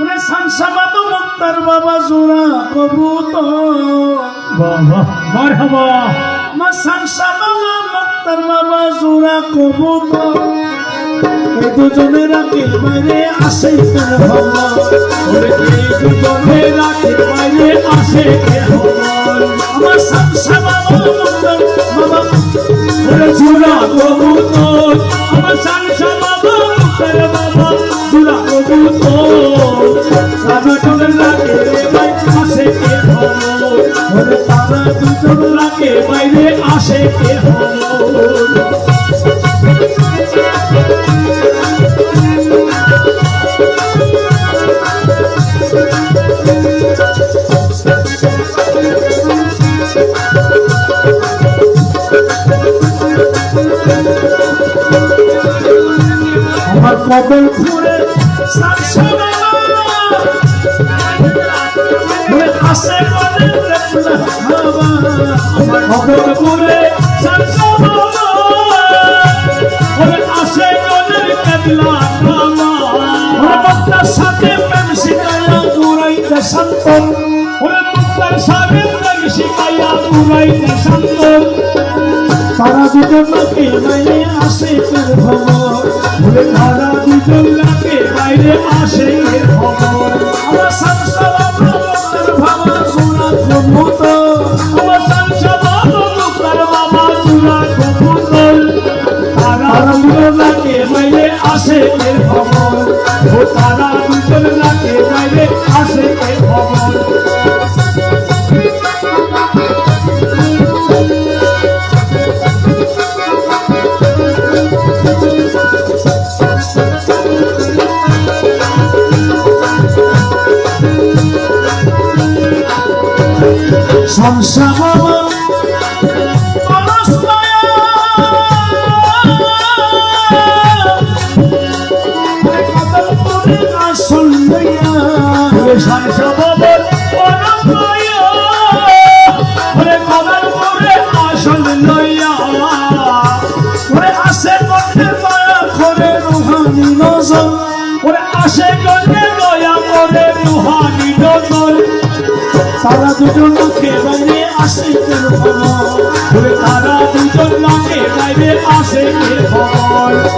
ওরে সাংসাবাদ মুক্তার বাবা জোড়া বাহ মারহাবা। আমার সাংসাবাদ মুক্তার বাবা জোড়া কবুতর। এই দুজনে রাখে বাইরে আসে কেন ভাবা ওরে এই দুজনে রাতে বাইরে আসে কে হল আসে কে আমার কবল ঘুরে সাংসাবাদ করে আসে গনের কেবলা বাবা সাথে প্রেম শিখাইয়া পুরাইতে দুজন ভবন ওরে তারা দুজন লাগে বাইরে আসে আসে খবর সংসার আসে গলে দয়া করে রুহানি নজর। তারা দুজন মুখে বাইরে আসে তোর দুজন লাগে বাইরে আসে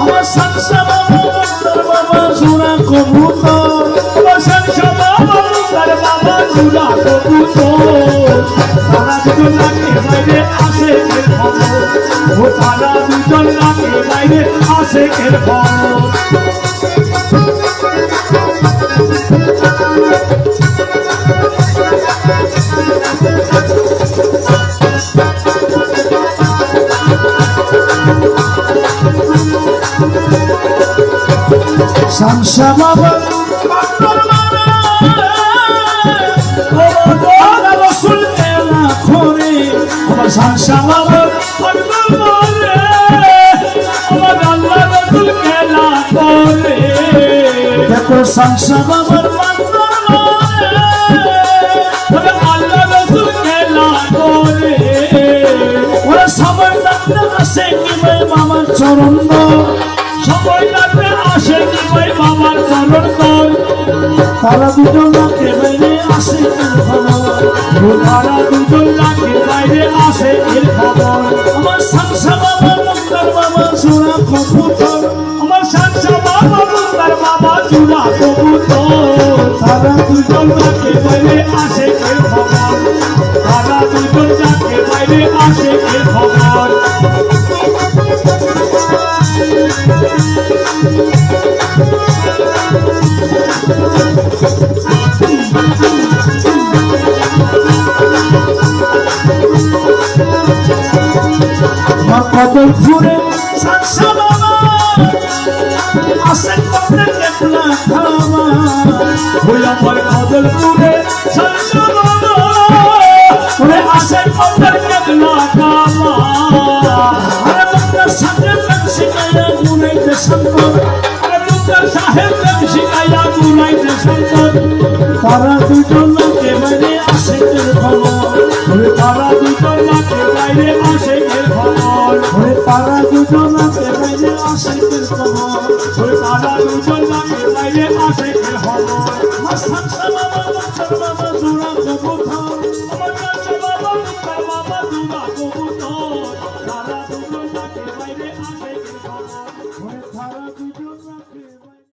আমার সংসার বাবা তোর কবুতর। আমার সংসা বাবা তার বাবা আসে তারা দুজন কি ভাই মামার চরণ তারা দুজন নাকে বাইরে আসে তোর দুজন লাগে বাইরে আসে এর খবর? আমার সংসার বাবা মুক্তার বাবা জোড়া কবুতর। আমার সাংসা বাবা মুন্দার বাবা আসে তারা দুজন যাকে বাইরে আসে আমার কদল ঘুরে সংসার বাবা আসে কবে দেখলা খাওয়া ওই আমার সাংসা বাবা ওরে আসে কবে কেবলা কামা আরে মুক্তার সাথে শিখাইয়া গুনাইতে সম্পদ আরে সম্পদ তারা দুজন নাকে আসে তারা দুজন নাকে বাইরে আসে তোর ভবন ওরে